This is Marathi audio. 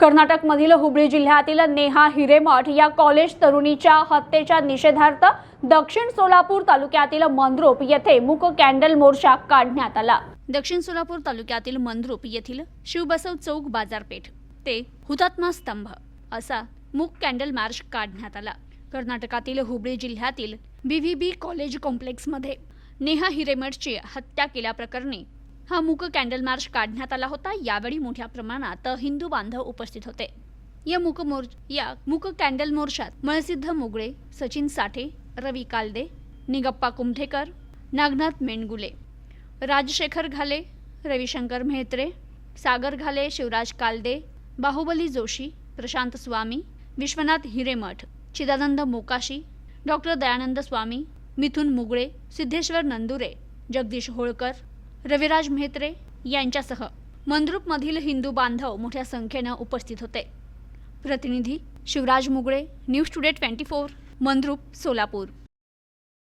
कर्नाटकमधील हुबळी जिल्ह्यातील नेहा हिरेमठ या कॉलेज तरुणीच्या हत्येच्या निषेधार्थ दक्षिण सोलापूर तालुक्यातील मंद्रुप येथे मूक कॅन्डल मोर्चा काढण्यात आला. दक्षिण सोलापूर तालुक्यातील मंद्रुप येथील शिवबसव चौक बाजारपेठ ते हुतात्मा स्तंभ असा मूक कॅन्डल मार्च काढण्यात आला. कर्नाटकातील हुबळी जिल्ह्यातील बी वी बी कॉलेज कॉम्प्लेक्समध्ये नेहा हिरेमठची हत्या केल्याप्रकरणी हा मूक कॅन्डल मार्च काढण्यात आला होता. यावेळी मोठ्या प्रमाणात हिंदू बांधव उपस्थित होते. या मूक मोर या मूक कॅन्डल मोर्चात मळसिद्ध मुगळे सचिन साठे रवी कालदे निगप्पा कुमठेकर नागनाथ मेणगुले राजशेखर घाले रविशंकर म्हेत्रे सागर घाले शिवराज कालदे बाहुबली जोशी प्रशांत स्वामी विश्वनाथ हिरेमठ चिदानंद मोकाशी डॉक्टर दयानंद स्वामी मिथुन मुगळे सिद्धेश्वर नंदुरे जगदीश होळकर रविराज म्हेत्रे यांच्यासह मंद्रुपमधील हिंदू बांधव मोठ्या संख्येनं उपस्थित होते. प्रतिनिधी Shivraj Mugale news today twenty four Mandrup Solapur.